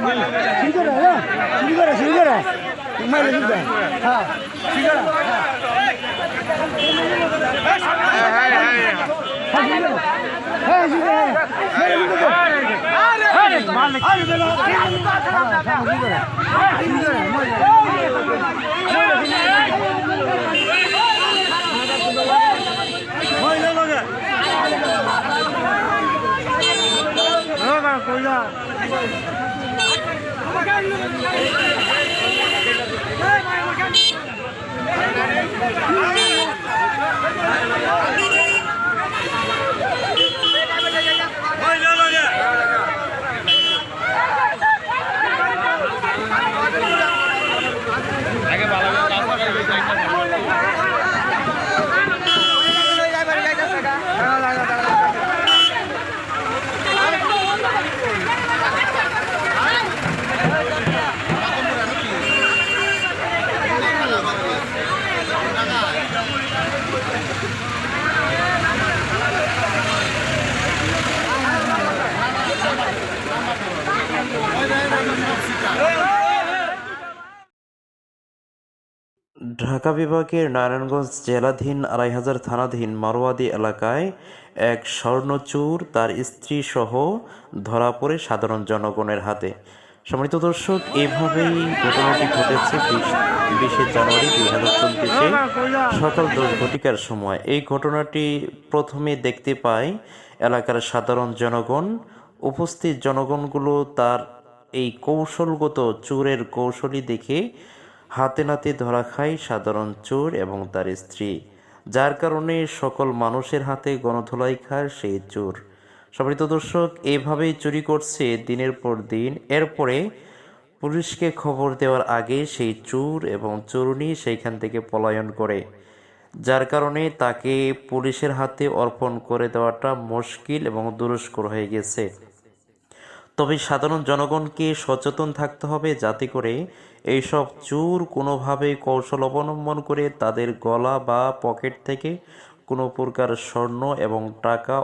সিঙ্গারা সিঙ্গারা সিঙ্গারা মাইলে সিঙ্গারা হ্যাঁ সিঙ্গারা কইলা হ্যাঁ my আছে ঢাকা বিভাগের নারায়ণগঞ্জ জেলাধীন আড়াই হাজার থানাধীন মারোয়াদি এলাকায় এক স্বর্ণচুর তার স্ত্রী সহ ধরা পড়ে সাধারণ জনগণের হাতে। সম্মানিত দর্শক, এভাবেই ঘটনাটি ঘটেছে বিশে জানুয়ারি দুই হাজার চব্বিশে সকাল দশ ঘটিকার সময়। এই ঘটনাটি প্রথমে দেখতে পায় এলাকার সাধারণ জনগণ, উপস্থিত জনগণগুলো তার এই কৌশলগত চোরের কৌশলী দেখে হাতে নাতে ধরা খায় সাধারণ চোর এবং তার স্ত্রী, যার কারণে সকল মানুষের হাতে গণধোলাই খায় সেই চোর। সম্মানিত দর্শক, এভাবেই চুরি করছে দিনের পর দিন। এরপরে পুলিশকে খবর দেওয়ার আগে সেই চোর এবং চোরুনি সেইখান থেকে পলায়ন করে, যার কারণে তাকে পুলিশের হাতে অর্পণ করে দেওয়াটা মুশকিল এবং দুরস্কর হয়ে গেছে। তবে সাধারণ জনগণকে সচেতন থাকতে হবে যাতে করে এইসব চোর কোনোভাবে কৌশল অবলম্বন করে তাদের গলা বা পকেট থেকে কোনো প্রকার স্বর্ণ এবং টাকা